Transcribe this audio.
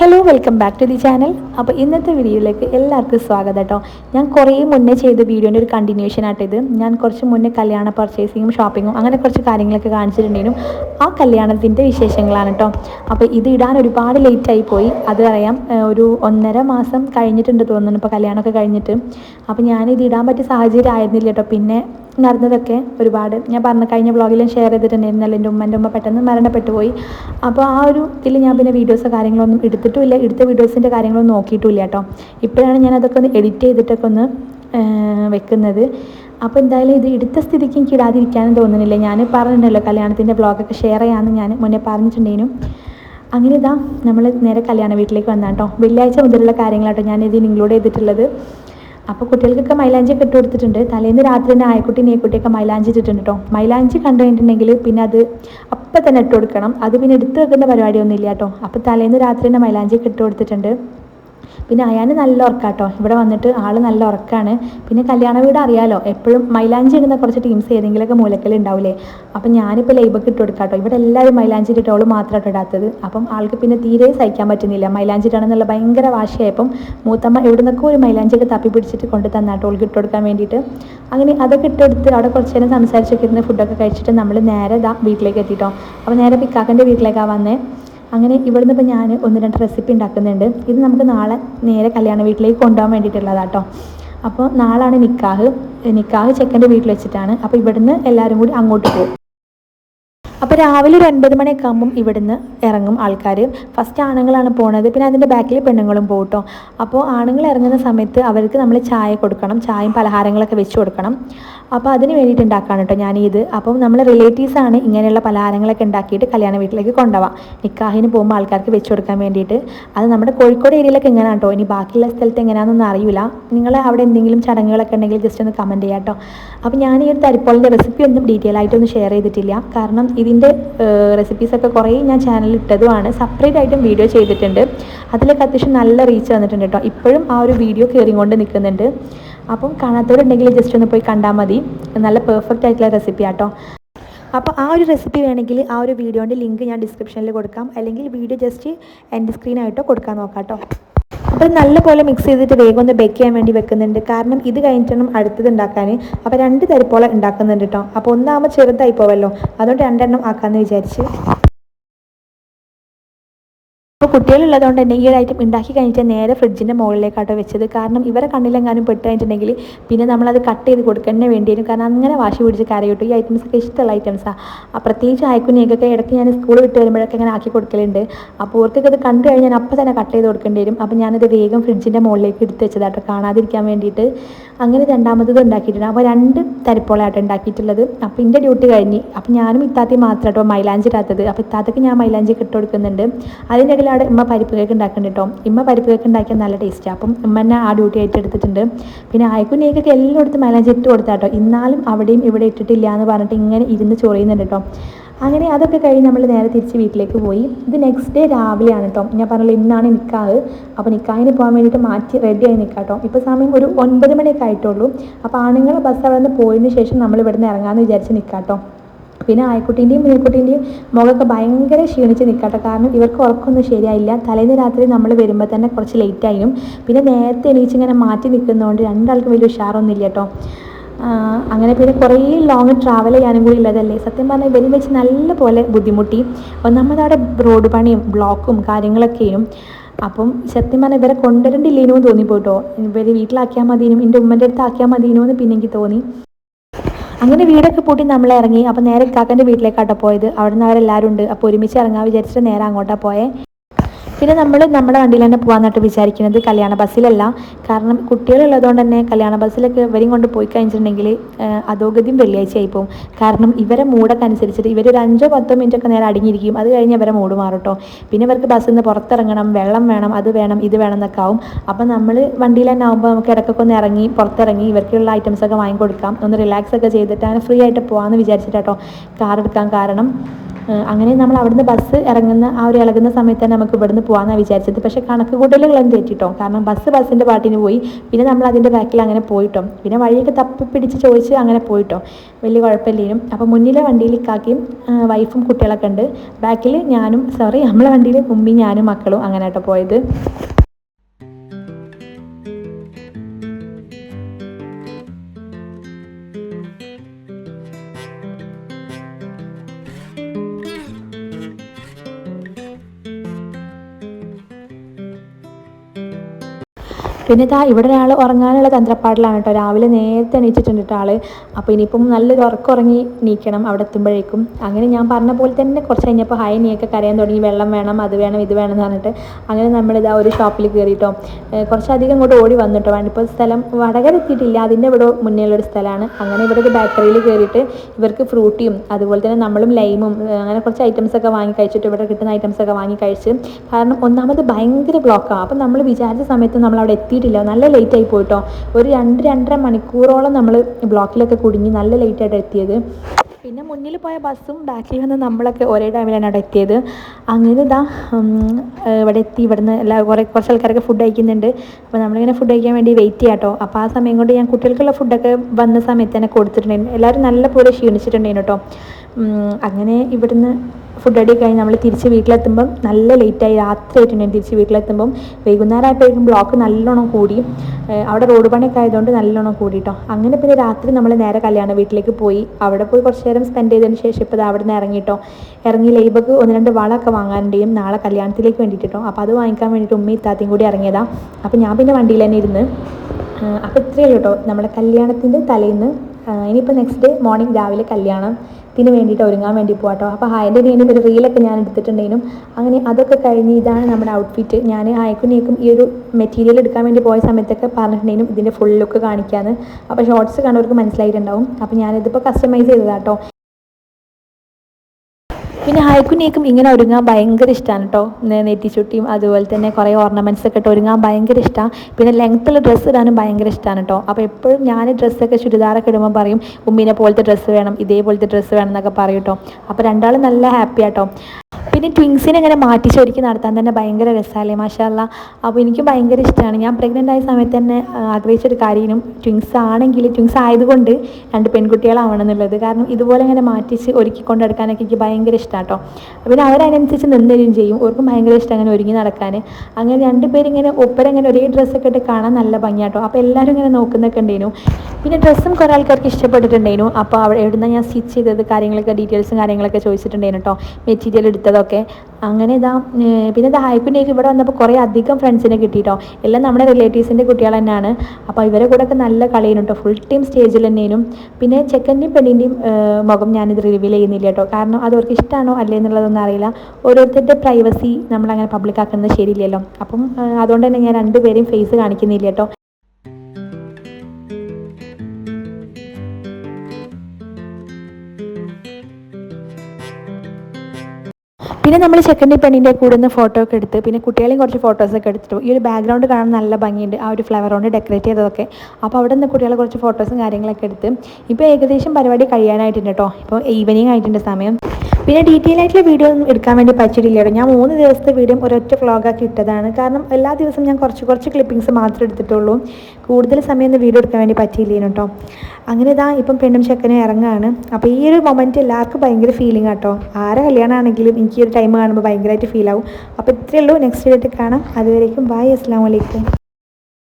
Hello welcome back to the channel അപ്പോൾ ഇന്നത്തെ വീഡിയോയിലേക്ക് എല്ലാവർക്കും സ്വാഗതം കേട്ടോ. ഞാൻ കുറേ മുന്നേ ചെയ്ത വീഡിയോന്റെ ഒരു കണ്ടിന്യൂഷൻ ആയിട്ട് ഇത്. ഞാൻ കുറച്ച് മുന്നേ കല്യാണ പർച്ചേസിങ്ങും ഷോപ്പിങ്ങും അങ്ങനെ കുറച്ച് കാര്യങ്ങളൊക്കെ കാണിച്ചിട്ടുണ്ടെങ്കിലും ആ കല്യാണത്തിന്റെ വിശേഷങ്ങളാണ് കേട്ടോ. അപ്പോൾ ഇത് ഇടാൻ ഒരുപാട് ലേറ്റായി പോയി. അത് അറിയാം ഒരു ഒന്നര മാസം കഴിഞ്ഞിട്ടുണ്ട് തോന്നുന്നു ഇപ്പോൾ കല്യാണമൊക്കെ കഴിഞ്ഞിട്ട്. അപ്പോൾ ഞാൻ ഇത് ഇടാൻ പറ്റിയ സാഹചര്യം ആയിരുന്നില്ല കേട്ടോ. പിന്നെ നടന്നതൊക്കെ ഒരുപാട്. ഞാൻ പറഞ്ഞ കഴിഞ്ഞ വ്ളോഗിലും ഷെയർ ചെയ്തിട്ടുണ്ടായിരുന്നല്ലോ എന്റെ ഉമ്മന്റെ ഉമ്മ പെട്ടെന്ന് മരണപ്പെട്ടു പോയി അപ്പോൾ ആ ഒരു ഇതിൽ ഞാൻ പിന്നെ വീഡിയോസോ കാര്യങ്ങളൊന്നും എടുത്തിട്ടുമില്ല. എടുത്ത വീഡിയോസിന്റെ കാര്യങ്ങളൊന്നും നോക്കിയിട്ടുമില്ല കേട്ടോ. ഇപ്പോഴാണ് ഞാൻ അതൊക്കെ ഒന്ന് എഡിറ്റ് ചെയ്തിട്ടൊക്കെ ഒന്ന് വെക്കുന്നത്. അപ്പോൾ എന്തായാലും ഇത് എടുത്ത സ്ഥിതിക്ക് എനിക്ക് ഇടാതിരിക്കാനും തോന്നുന്നില്ല. ഞാൻ പറഞ്ഞിട്ടുണ്ടല്ലോ കല്യാണത്തിന്റെ വ്ളോഗൊക്കെ ഷെയർ ചെയ്യാമെന്ന് ഞാൻ മുന്നേ പറഞ്ഞിട്ടുണ്ടേനും അങ്ങനെ ഇതാ നമ്മൾ നേരെ കല്യാണ വീട്ടിലേക്ക് വന്നാട്ടോ വെള്ളിയാഴ്ച മുതലുള്ള കാര്യങ്ങളാട്ടോ ഇതിന് ഇൻക്ലൂഡ് ചെയ്തിട്ടുള്ളത്. അപ്പോൾ കുട്ടികൾക്കൊക്കെ മൈലാഞ്ചി ഒക്കെ ഇട്ട് കൊടുത്തിട്ടുണ്ട് തലേന്ന് രാത്രി തന്നെ ആയക്കുട്ടി നെയ്ക്കുട്ടിയൊക്കെ മൈലാഞ്ചി ഇട്ടിട്ടുണ്ട് കേട്ടോ മൈലാഞ്ചി കണ്ടു കഴിഞ്ഞിട്ടുണ്ടെങ്കിൽ പിന്നെ അത് അപ്പം തന്നെ ഇട്ട് കൊടുക്കണം അത് പിന്നെ എടുത്ത് വെക്കുന്ന പരിപാടിയൊന്നും ഇല്ല കേട്ടോ അപ്പോൾ തലേന്ന് രാത്രി തന്നെ മൈലാഞ്ചി ഒക്കെ ഇട്ട് കൊടുത്തിട്ടുണ്ട് പിന്നെ അയാന് നല്ല ഉറക്കാട്ടോ. ഇവിടെ വന്നിട്ട് ആൾ നല്ല ഉറക്കാണ്. പിന്നെ കല്യാണ വീട് അറിയാലോ എപ്പോഴും മൈലാഞ്ചി ഇടുന്ന കുറച്ച് ടീംസ് ഏതെങ്കിലുമൊക്കെ മൂലക്കൽ ഉണ്ടാവില്ലേ അപ്പം ഞാനിപ്പോൾ ലൈബൊക്കെ ഇട്ട് കൊടുക്കാട്ടോ ഇവിടെ എല്ലാവരും മൈലാഞ്ചി ഇട്ടവൾ മാത്രമായിട്ട് ഇടാത്തത്. അപ്പം ആൾക്ക് പിന്നെ തീരെ സഹിക്കാൻ പറ്റുന്നില്ല. മൈലാഞ്ചി ഇടണമെന്നുള്ള ഭയങ്കര വാശിയായപ്പം മൂത്തമ്മ എവിടെ നിന്നൊക്കെ ഒരു മൈലാഞ്ചിയൊക്കെ തപ്പി പിടിച്ചിട്ട് കൊണ്ട് തന്നാട്ടോ അവൾക്ക് ഇട്ട് കൊടുക്കാൻ വേണ്ടിയിട്ട്. അങ്ങനെ അതൊക്കെ ഇട്ടെടുത്ത് അവിടെ കുറച്ച് നേരം സംസാരിച്ചൊക്കെ ഇരുന്ന് ഫുഡൊക്കെ കഴിച്ചിട്ട് നമ്മൾ നേരെ ഇതാ വീട്ടിലേക്ക് എത്തിയിട്ടോ അപ്പോൾ നേരെ പിക്കാക്കന്റെ വീട്ടിലേക്കാണ് വന്നേ. അങ്ങനെ ഇവിടുന്ന് ഇപ്പോൾ ഞാൻ ഒന്ന് രണ്ട് റെസിപ്പി ഉണ്ടാക്കുന്നുണ്ട്. ഇത് നമുക്ക് നാളെ നേരെ കല്യാണ വീട്ടിലേക്ക് കൊണ്ടുപോകാൻ വേണ്ടിയിട്ടുള്ളതാട്ടോ അപ്പോൾ നാളാണ് നിക്കാഹ്. നിക്കാഹ് ചെക്കന്റെ വീട്ടിൽ വെച്ചിട്ടാണ്. അപ്പോൾ ഇവിടുന്ന് എല്ലാവരും കൂടി അങ്ങോട്ട് പോകും. അപ്പോൾ രാവിലെ ഒരു ഒൻപത് മണിയൊക്കെ ആകുമ്പം ഇവിടുന്ന് ഇറങ്ങും ആൾക്കാർ ഫസ്റ്റ് ആണുങ്ങളാണ് പോണത്. പിന്നെ അതിന്റെ ബാക്കിൽ പെണ്ണുങ്ങളും പോട്ടോ അപ്പോൾ ആണുങ്ങൾ ഇറങ്ങുന്ന സമയത്ത് അവർക്ക് നമ്മൾ ചായ കൊടുക്കണം. ചായയും പലഹാരങ്ങളൊക്കെ വെച്ച് കൊടുക്കണം. അപ്പോൾ അതിന് വേണ്ടിയിട്ട് ഉണ്ടാക്കാണ് കേട്ടോ ഞാൻ ഇത്. അപ്പം നമ്മൾ റിലേറ്റീവ്സാണ് ഇങ്ങനെയുള്ള പലഹാരങ്ങളൊക്കെ ഉണ്ടാക്കിയിട്ട് കല്യാണ വീട്ടിലേക്ക് കൊണ്ടുപോവാം നിക്കാഹിന് പോകുമ്പോൾ ആൾക്കാർക്ക് വെച്ച് കൊടുക്കാൻ വേണ്ടിയിട്ട്. അത് നമ്മുടെ കോഴിക്കോട് ഏരിയയിലൊക്കെ എങ്ങനെയാണ് കേട്ടോ ഇനി ബാക്കിയുള്ള സ്ഥലത്ത് എങ്ങനെയാണെന്നൊന്നും അറിയില്ല നിങ്ങൾ അവിടെ എന്തെങ്കിലും ചടങ്ങുകളൊക്കെ ഉണ്ടെങ്കിൽ ജസ്റ്റ് ഒന്ന് കമന്റ് ചെയ്യാം കേട്ടോ അപ്പോൾ ഞാൻ ഈ ഒരു തരിപ്പോളിന്റെ റെസിപ്പി ഒന്നും ഡീറ്റെയിൽ ആയിട്ടൊന്നും ഷെയർ ചെയ്തിട്ടില്ല. കാരണം ഇതിന്റെ റെസിപ്പീസൊക്കെ കുറേ ഞാൻ ചാനലിൽ ഇട്ടതുമാണ്. സെപ്പറേറ്റ് ആയിട്ടും വീഡിയോ ചെയ്തിട്ടുണ്ട്. അതിലൊക്കെ അത്യാവശ്യം നല്ല റീച്ച് വന്നിട്ടുണ്ട് കേട്ടോ. ഇപ്പോഴും ആ ഒരു വീഡിയോ കയറിക്കൊണ്ട് നിൽക്കുന്നുണ്ട് അപ്പം കാണാത്തവരുണ്ടെങ്കിൽ ജസ്റ്റ് ഒന്ന് പോയി കണ്ടാൽ മതി. നല്ല പെർഫെക്റ്റ് ആയിട്ടുള്ള റെസിപ്പി ആട്ടോ. അപ്പോൾ ആ ഒരു റെസിപ്പി വേണമെങ്കിൽ ആ ഒരു വീഡിയോന്റെ ലിങ്ക് ഞാൻ ഡിസ്ക്രിപ്ഷനിൽ കൊടുക്കാം. അല്ലെങ്കിൽ വീഡിയോ ജസ്റ്റ് എന്റെ സ്ക്രീനായിട്ടോ കൊടുക്കാൻ നോക്കാം കേട്ടോ. അപ്പോൾ നല്ലപോലെ മിക്സ് ചെയ്തിട്ട് വേഗം ഒന്ന് ബേക്ക് ചെയ്യാൻ വേണ്ടി വെക്കുന്നുണ്ട്. കാരണം ഇത് കഴിഞ്ഞിട്ടാണ് അടുത്തത് ഉണ്ടാക്കാൻ അപ്പോൾ രണ്ട് തരിപ്പോളം ഉണ്ടാക്കുന്നുണ്ട് കേട്ടോ അപ്പോൾ ഒന്നാകുമ്പോൾ ചെറുതായി പോവല്ലോ. അതുകൊണ്ട് രണ്ടെണ്ണം ആക്കാമെന്ന് വിചാരിച്ച്. അപ്പോൾ കുട്ടികളുള്ളതുകൊണ്ട് തന്നെ ഈ ഒരു ഐറ്റം ഉണ്ടാക്കി കഴിഞ്ഞിട്ട് നേരെ ഫ്രിഡ്ജിന്റെ മുകളിലേക്കാട്ടോ വെച്ചത്. കാരണം ഇവരെ കണ്ണിലെങ്ങാനും പെട്ട് കഴിഞ്ഞിട്ടുണ്ടെങ്കിൽ പിന്നെ നമ്മളത് കട്ട് ചെയ്ത് കൊടുക്കന്നെ വേണ്ടി വരും കാരണം അങ്ങനെ വാശി പിടിച്ച് കരയിട്ടു. ഈ ഐറ്റംസ് ഒക്കെ ഇഷ്ടമുള്ള ഐറ്റംസാണ് പ്രത്യേകിച്ച് അയക്കുനിയൊക്കെ ഇടയ്ക്ക് ഞാൻ സ്കൂൾ വിട്ട് വരുമ്പോഴൊക്കെ ഇങ്ങനെ ആക്കി കൊടുക്കലുണ്ട്. അപ്പോൾ അവർക്കൊക്കെ അത് കണ്ടു കഴിഞ്ഞാൽ അപ്പോൾ തന്നെ കട്ട് ചെയ്ത് കൊടുക്കേണ്ടി വരും. അപ്പോൾ ഞാനത് വേഗം ഫ്രിഡ്ജിന്റെ മുകളിലേക്ക് എടുത്ത് വെച്ചതാട്ടോ കാണാതിരിക്കാൻ വേണ്ടിയിട്ട്. അങ്ങനെ രണ്ടാമത്തത് ഉണ്ടാക്കിയിട്ടുണ്ട്. അപ്പോൾ രണ്ട് തരിപ്പോളായിട്ട് ഉണ്ടാക്കിയിട്ടുള്ളത്. അപ്പോൾ എന്റെ ഡ്യൂട്ടി കഴിഞ്ഞ്. അപ്പോൾ ഞാനും ഇത്താത്തി മാത്രമാട്ടോ മൈലാഞ്ചി ഇടാത്തത്. അപ്പോൾ ഇത്താത്തക്ക് ഞാൻ മൈലാഞ്ചി കിട്ടുകൊടുക്കുന്നുണ്ട് അതിന്റെ ഇടയിൽ അവിടെ ഉമ്മ പരിപ്പ് കേക്ക് ഉണ്ടാക്കുന്നുണ്ട് കേട്ടോ ഇമ്മ പരിപ്പ് കേക്ക് ഉണ്ടാക്കിയാൽ നല്ല ടേസ്റ്റാണ് അപ്പം ഉമ്മ തന്നെ ആ ഡ്യൂട്ടി ആയിട്ട് എടുത്തിട്ടുണ്ട്. പിന്നെ ആയിക്കുഞ്ഞേക്കൊക്കെ എല്ലായിടത്തും മാനേജറ്റ് കൊടുത്താട്ടോ ഇന്നാലും അവിടെയും ഇവിടെ ഇട്ടിട്ടില്ല എന്ന് പറഞ്ഞിട്ട് ഇങ്ങനെ ഇരുന്ന് ചൊറിയുന്നുണ്ട് കേട്ടോ അങ്ങനെ അതൊക്കെ കഴിഞ്ഞ് നമ്മൾ നേരെ തിരിച്ച് വീട്ടിലേക്ക് പോയി. ഇത് നെക്സ്റ്റ് ഡേ രാവിലെയാണ് കേട്ടോ ഞാൻ പറഞ്ഞു ഇന്നാണ് നിൽക്കാറ് അപ്പോൾ നിൽക്കാതിന് പോകാൻ വേണ്ടിയിട്ട് മാറ്റി റെഡിയായി നിൽക്കാം കേട്ടോ ഇപ്പോൾ സമയം ഒരു ഒൻപത് മണിയൊക്കെ ആയിട്ടുള്ളൂ. അപ്പോൾ ആണുങ്ങൾ ബസ് അവിടെ നിന്ന് പോയതിന് ശേഷം നമ്മൾ ഇവിടെ നിന്ന് ഇറങ്ങാമെന്ന് വിചാരിച്ച് നിൽക്കാം കേട്ടോ പിന്നെ ആയക്കുട്ടീന്റെയും മീൻകുട്ടീന്റെയും മുഖമൊക്കെ ഭയങ്കര ക്ഷീണിച്ച് നിൽക്കട്ടെ. കാരണം ഇവർക്ക് ഉറക്കമൊന്നും ശരിയായില്ല. തലേന്ന് രാത്രി നമ്മൾ വരുമ്പോൾ തന്നെ കുറച്ച് ലേറ്റ് പിന്നെ നേരത്തെ എണീച്ച് ഇങ്ങനെ മാറ്റി നിൽക്കുന്നതുകൊണ്ട് രണ്ടാൾക്കും വലിയ ഉഷാറൊന്നും ഇല്ല കേട്ടോ അങ്ങനെ പിന്നെ കുറേ ലോങ് ട്രാവൽ ചെയ്യാനും കൂടി ഉള്ളതല്ലേ? സത്യം പറഞ്ഞാൽ ഇവരും വെച്ച് നല്ല പോലെ ബുദ്ധിമുട്ടി. ഒന്നാമത് അവിടെ റോഡ് പണിയും ബ്ലോക്കും കാര്യങ്ങളൊക്കെയും. അപ്പം സത്യം പറഞ്ഞാൽ ഇവരെ കൊണ്ടുവരണ്ടില്ലേനോ തോന്നിപ്പോട്ടോ ഇവർ വീട്ടിലാക്കിയാൽ മതിയും എന്റെ ഉമ്മന്റെ അടുത്ത് ആക്കിയാൽ മതിയോ എന്ന് പിന്നെ എനിക്ക് തോന്നി. അങ്ങനെ വീടൊക്കെ പൂട്ടി നമ്മൾ ഇറങ്ങി. അപ്പോൾ നേരെ കാക്കന്റെ വീട്ടിലേക്കാട്ടോ പോയത്. അവിടെ നിന്ന് അവരെല്ലാവരും ഉണ്ട്. അപ്പോൾ ഒരുമിച്ച് ഇറങ്ങാൻ വിചാരിച്ചിട്ട് നേരെ അങ്ങോട്ടാണ് പോയേ. പിന്നെ നമ്മൾ നമ്മുടെ വണ്ടിയിൽ തന്നെ പോകാമെന്നിട്ട് വിചാരിക്കുന്നത് കല്യാണ ബസ്സിലല്ല. കാരണം കുട്ടികളുള്ളതുകൊണ്ട് തന്നെ കല്യാണ ബസ്സിലൊക്കെ ഇവരെയും കൊണ്ട് പോയി കഴിഞ്ഞിട്ടുണ്ടെങ്കിൽ അധോഗതിയും വെള്ളിയാഴ്ച ആയി പോകും. കാരണം ഇവരെ മൂടൊക്കെ അനുസരിച്ചിട്ട് ഇവരൊരു അഞ്ചോ പത്തോ മിനിറ്റ് ഒക്കെ നേരെ അടങ്ങിയിരിക്കും. അത് കഴിഞ്ഞ് ഇവരെ മൂട് മാറട്ടോ പിന്നെ ഇവർക്ക് ബസ്സിൽ നിന്ന് പുറത്തിറങ്ങണം വെള്ളം വേണം അത് വേണം ഇത് വേണം എന്നൊക്കെ ആവും. അപ്പം നമ്മൾ വണ്ടിയിൽ തന്നെ ആകുമ്പോൾ നമുക്ക് ഇടയ്ക്കൊക്കെ ഒന്ന് ഇറങ്ങി പുറത്തിറങ്ങി ഇവർക്കുള്ള ഐറ്റംസ് ഒക്കെ വാങ്ങിക്കൊടുക്കാം. ഒന്ന് റിലാക്സ് ഒക്കെ ചെയ്തിട്ട് അങ്ങനെ ഫ്രീ ആയിട്ട് പോകാമെന്ന് വിചാരിച്ചിട്ടാട്ടോ കാർ എടുക്കാൻ കാരണം. അങ്ങനെ നമ്മൾ അവിടുന്ന് ബസ് ഇറങ്ങുന്ന ആ ഒരു ഇളകുന്ന സമയത്ത് തന്നെ നമുക്ക് ഇവിടുന്ന് പോകാമെന്നാണ് വിചാരിച്ചത്. പക്ഷേ കണക്ക് കൂട്ടലുകളൊന്നും തെറ്റിട്ടോ. കാരണം ബസ് ബസ്സിന്റെ പാട്ടിന് പോയി പിന്നെ നമ്മൾ അതിന്റെ ബാക്കിൽ അങ്ങനെ പോയിട്ടോ. പിന്നെ വഴിയൊക്കെ തപ്പി പിടിച്ച് ചോദിച്ച് അങ്ങനെ പോയിട്ടോ. വലിയ കുഴപ്പമില്ലേനും. അപ്പോൾ മുന്നിലെ വണ്ടിയിൽ കാക്കിയും വൈഫും കുട്ടികളൊക്കെ ഉണ്ട്. ബാക്കിൽ ഞാനും സോറി നമ്മളെ വണ്ടിയിൽ ഉമ്മയും ഞാനും മക്കളും അങ്ങനെ കേട്ടോ പോയത്. പിന്നെ ഇതാ ഇവിടെ ഒരാൾ ഉറങ്ങാനുള്ള തന്ത്രപ്പാടിലാണ് കേട്ടോ. രാവിലെ നേരത്തെ എണീച്ചിട്ടുണ്ട് കേട്ടോ ആൾ. അപ്പോൾ ഇനിയിപ്പം നല്ലൊരു ഉറക്കുറങ്ങി നീക്കണം അവിടെ എത്തുമ്പോഴേക്കും. അങ്ങനെ ഞാൻ പറഞ്ഞ പോലെ തന്നെ കുറച്ച് കഴിഞ്ഞപ്പോൾ ഹൈ നീയൊക്കെ കരയാൻ തുടങ്ങി. വെള്ളം വേണം അത് വേണം ഇത് വേണം എന്ന് പറഞ്ഞിട്ട് അങ്ങനെ നമ്മളിതാ ഒരു ഷോപ്പിൽ കയറിയിട്ടോ കുറച്ചധികം ഇങ്ങോട്ട് ഓടി വന്നിട്ടോ ഇപ്പോൾ സ്ഥലം വടകര എത്തിയിട്ടില്ല. അതിന്റെ ഇവിടെ മുന്നേയുള്ളൊരു സ്ഥലമാണ്. അങ്ങനെ ഇവിടെ ഒരു ബേക്കറിയിൽ കയറിയിട്ട് ഇവർക്ക് ഫ്രൂട്ടിയും അതുപോലെ തന്നെ നമ്മളും ലൈമും അങ്ങനെ കുറച്ച് ഐറ്റംസ് ഒക്കെ വാങ്ങി കഴിച്ചിട്ട് ഇവിടെ കിട്ടുന്ന ഐറ്റംസ് ഒക്കെ വാങ്ങി കഴിച്ച്. കാരണം ഒന്നാമത് ഭയങ്കര ബ്ലോക്കാണ് അപ്പം നമ്മൾ വിചാരിച്ച സമയത്ത് നമ്മൾ അവിടെ എത്തിയിട്ടില്ല നല്ല ലേറ്റ് ആയി പോയിട്ടോ. ഒരു രണ്ട് രണ്ടര മണിക്കൂറോളം നമ്മൾ ബ്ലോക്കിലൊക്കെ കുടുങ്ങി നല്ല ലേറ്റ് ആയിട്ട് എത്തിയത്. പിന്നെ മുന്നിൽ പോയ ബസ്സും ബാക്കിൽ വന്ന് നമ്മളൊക്കെ ഒരേ ടൈമിലാണ് അവിടെ എത്തിയത്. അങ്ങനെ ഇതാ ഇവിടെ എത്തി. ഇവിടുന്ന് എല്ലാ കുറേ കുറച്ച് ആൾക്കാരൊക്കെ ഫുഡ് കഴിക്കുന്നുണ്ട്. അപ്പോൾ നമ്മളിങ്ങനെ ഫുഡ് കഴിക്കാൻ വേണ്ടി വെയിറ്റ് ചെയ്യാം കേട്ടോ അപ്പോൾ ആ സമയം കൊണ്ട് ഞാൻ കുട്ടികൾക്കുള്ള ഫുഡൊക്കെ വന്ന സമയത്ത് തന്നെ കൊടുത്തിട്ടുണ്ടായിരുന്നു. എല്ലാവരും നല്ലപോലെ ക്ഷീണിച്ചിട്ടുണ്ടായിരുന്നു കേട്ടോ. അങ്ങനെ ഇവിടുന്ന് ഫുഡ് അടി കഴിഞ്ഞ് നമ്മൾ തിരിച്ച് വീട്ടിലെത്തുമ്പം നല്ല ലേറ്റായി രാത്രി ആയിട്ടുണ്ടായിരുന്നു തിരിച്ച് വീട്ടിലെത്തുമ്പം വൈകുന്നേരം ബ്ലോക്ക് നല്ലോണം കൂടി. അവിടെ റോഡ് പണിയൊക്കെ ആയതുകൊണ്ട് നല്ലോണം കൂടി കേട്ടോ അങ്ങനെ പിന്നെ രാത്രി നമ്മൾ നേരെ കല്യാണ വീട്ടിലേക്ക് പോയി. അവിടെ പോയി കുറച്ച് നേരം സ്പെൻഡ് ചെയ്തതിന് ശേഷം ഇപ്പോൾ അവിടെ നിന്ന് ഇറങ്ങിയിട്ടോ ഇറങ്ങി ലൈബക്ക് ഒന്ന് രണ്ട് വളമൊക്കെ വാങ്ങാനുണ്ടെയും നാളെ കല്യാണത്തിലേക്ക് വേണ്ടിയിട്ടോ. അപ്പോൾ അത് വാങ്ങിക്കാൻ വേണ്ടിയിട്ട് ഉമ്മയും ഇത്താത്തയും കൂടി ഇറങ്ങിയതാണ് അപ്പോൾ ഞാൻ പിന്നെ വണ്ടിയിൽ തന്നെ ഇരുന്ന് അപ്പോൾ ഇത്രയേ ഉള്ളൂ കേട്ടോ നമ്മുടെ കല്യാണത്തിന്റെ തലേന്ന് ഇനിയിപ്പോൾ നെക്സ്റ്റ് ഡേ മോർണിംഗ് രാവിലെ കല്യാണം. ത്തിന് വേണ്ടിയിട്ട് ഒരുങ്ങാൻ വേണ്ടി പോകാട്ടോ അപ്പോൾ ഹായന്റെ നീനും ഒരു റീലൊക്കെ ഞാൻ എടുത്തിട്ടുണ്ടെങ്കിലും അങ്ങനെ അതൊക്കെ കഴിഞ്ഞ് ഇതാണ് നമ്മുടെ ഔട്ട്ഫിറ്റ് ഞാൻ ആയക്കുനിയേക്കും ഈ ഒരു മെറ്റീരിയൽ എടുക്കാൻ വേണ്ടി പോയ സമയത്തൊക്കെ പറഞ്ഞിട്ടുണ്ടെങ്കിലും ഇതിന്റെ ഫുൾ ലുക്ക് കാണിക്കാന്ന്. അപ്പോൾ ഷോർട്സ് കണ്ടവർക്ക് മനസ്സിലായിട്ടുണ്ടാവും. അപ്പോൾ ഞാനിതിപ്പോൾ കസ്റ്റമൈസ് ചെയ്തതാട്ടോ. പിന്നെ ഹായ്ക്കുനിയേക്കും ഇങ്ങനെ ഒരുങ്ങാൻ ഭയങ്കര ഇഷ്ടമാണ് കേട്ടോ നെറ്റിച്ചുട്ടിയും അതുപോലെ തന്നെ കുറേ ഓർണമെന്റ്സ് ഒക്കെ ഇട്ട് ഒരുങ്ങാൻ ഭയങ്കര ഇഷ്ടമാണ് പിന്നെ ലെങ്ത്തുള്ള ഡ്രസ്സ് ഇടാനും ഭയങ്കര ഇഷ്ടമാണ് കേട്ടോ അപ്പോൾ എപ്പോഴും ഞാൻ ഡ്രസ്സൊക്കെ ചുരിദാറൊക്കെ ഇടുമ്പോൾ പറയും ഉമ്മീനെ പോലത്തെ ഡ്രസ്സ് വേണം ഇതേപോലത്തെ ഡ്രസ്സ് വേണം എന്നൊക്കെ പറയും കേട്ടോ അപ്പോൾ രണ്ടാളും നല്ല ഹാപ്പി ആട്ടോ പിന്നെ ട്വിങ്സിനെ ഇങ്ങനെ മാറ്റി ശരിക്കും നടത്താൻ തന്നെ ഭയങ്കര രസമല്ലേ മാഷാല്ല അപ്പോൾ എനിക്കും ഭയങ്കര ഇഷ്ടമാണ് ഞാൻ പ്രഗ്നന്റ് ആയ സമയത്ത് തന്നെ ആഗ്രഹിച്ചൊരു കാര്യനും ട്വിങ്സ് ആണെങ്കിൽ ട്വിങ്സ് ആയതുകൊണ്ട് രണ്ട് പെൺകുട്ടികളാവണം എന്നുള്ളത്. കാരണം ഇതുപോലെ ഇങ്ങനെ മാറ്റിച്ച് ഒരുക്കി കൊണ്ടെടുക്കാനൊക്കെ എനിക്ക് ഭയങ്കര ഇഷ്ടമാണ് കേട്ടോ പിന്നെ അവരനുസരിച്ച് നിന്നുകയും ചെയ്യും. ഓർക്കും ഭയങ്കര ഇഷ്ടം അങ്ങനെ ഒരുങ്ങി നടക്കാൻ അങ്ങനെ രണ്ടുപേരിങ്ങനെ ഒപ്പരങ്ങനെ ഒരേ ഡ്രസ്സൊക്കെ ഇട്ട് കാണാൻ നല്ല ഭംഗിയാട്ടോ. അപ്പോൾ എല്ലാവരും ഇങ്ങനെ നോക്കുന്നൊക്കെ ഉണ്ടായിരുന്നു പിന്നെ ഡ്രസ്സും കുറേ ആൾക്കാർക്ക് ഇഷ്ടപ്പെട്ടിട്ടുണ്ടായിരുന്നു അപ്പോൾ അവിടെ എവിടുന്ന ഞാൻ സ്റ്റിച്ച് ചെയ്തത് കാര്യങ്ങളൊക്കെ ഡീറ്റെയിൽസും കാര്യങ്ങളൊക്കെ ചോദിച്ചിട്ടുണ്ടായിരുന്നു കേട്ടോ മെറ്റീരിയൽ എടുത്തതൊക്കെ. അങ്ങനെ ഇതാ പിന്നെ ഹൈപ്പിന്റെയൊക്കെ ഇവിടെ വന്നപ്പോൾ കുറേ അധികം ഫ്രണ്ട്സിനെ കിട്ടിയിട്ടോ എല്ലാം നമ്മുടെ റിലേറ്റീവ്സിന്റെ കുട്ടികൾ തന്നെയാണ്. അപ്പോൾ ഇവരെ കൂടെ ഒക്കെ നല്ല കളിയാണ് കേട്ടോ ഫുൾ ടൈം സ്റ്റേജിൽ തന്നെയും. പിന്നെ ചെക്കന്റെയും പെണ്ണിന്റെയും മുഖം ഞാനിത് റിവീൽ ചെയ്യുന്നില്ല കേട്ടോ കാരണം അത് അവർക്ക് ഇഷ്ടമാണോ അല്ലേ എന്നുള്ളതൊന്നും അറിയില്ല. ഓരോരുത്തരുടെ പ്രൈവസി നമ്മളങ്ങനെ പബ്ലിക് ആക്കുന്നത് ശരിയില്ലല്ലോ. അപ്പം അതുകൊണ്ട് തന്നെ ഞാൻ രണ്ടുപേരെയും ഫേസ് കാണിക്കുന്നില്ല കേട്ടോ പിന്നെ നമ്മൾ ചെക്കന്റെ പെണ്ണിന്റെ കൂടെ നിന്ന് ഫോട്ടോ ഒക്കെ എടുത്ത് പിന്നെ കുട്ടികളെയും കുറച്ച് ഫോട്ടോസൊക്കെ എടുത്തിട്ടു ഈ ഒരു ബാക്ക്ഗ്രൗണ്ട് കാണാൻ നല്ല ഭംഗിയുണ്ട്. ആ ഒരു ഫ്ലവർ കൊണ്ട് ഡെക്കറേറ്റ് ചെയ്തതൊക്കെ. അപ്പോൾ അവിടെ നിന്ന് കുട്ടികളെ കുറച്ച് ഫോട്ടോസും കാര്യങ്ങളൊക്കെ എടുത്ത് ഇപ്പോൾ ഏകദേശം പരിപാടി കഴിയാനായിട്ടുണ്ട് കേട്ടോ ഇപ്പോൾ ഈവനിങ് ആയിട്ടുണ്ട് സമയം. പിന്നെ ഡീറ്റെയിൽ ആയിട്ടുള്ള വീഡിയോ ഒന്നും എടുക്കാൻ വേണ്ടി പറ്റിയിട്ടില്ല കേട്ടോ. ഞാൻ മൂന്ന് ദിവസത്തെ വീഡിയോ ഒരൊറ്റ വ്ളോഗാക്കി ഇട്ടതാണ്. കാരണം എല്ലാ ദിവസവും ഞാൻ കുറച്ച് കുറച്ച് ക്ലിപ്പിങ്സ് മാത്രമേ എടുത്തിട്ടുള്ളൂ. കൂടുതൽ സമയം വീഡിയോ എടുക്കാൻ വേണ്ടി പറ്റിയില്ല കേട്ടോ. അങ്ങനെ ഇതാ ഇപ്പം പെണ്ണും ചെക്കനും ഇറങ്ങുകയാണ് അപ്പോൾ ഈ ഒരു മൊമെന്റ് എല്ലാവർക്കും ഭയങ്കര ഫീലിംഗ് കേട്ടോ. ആരെ കല്യാണമാണെങ്കിലും എനിക്ക് ഈ ഒരു ടൈം കാണുമ്പോൾ ഭയങ്കരമായിട്ട് ഫീൽ ആവും. അപ്പോൾ ഇത്രയേ ഉള്ളൂ. നെക്സ്റ്റ് വീഡിയോ കാണാം. അതുവരേക്കും ബായ് അസ്സാം വലൈക്കും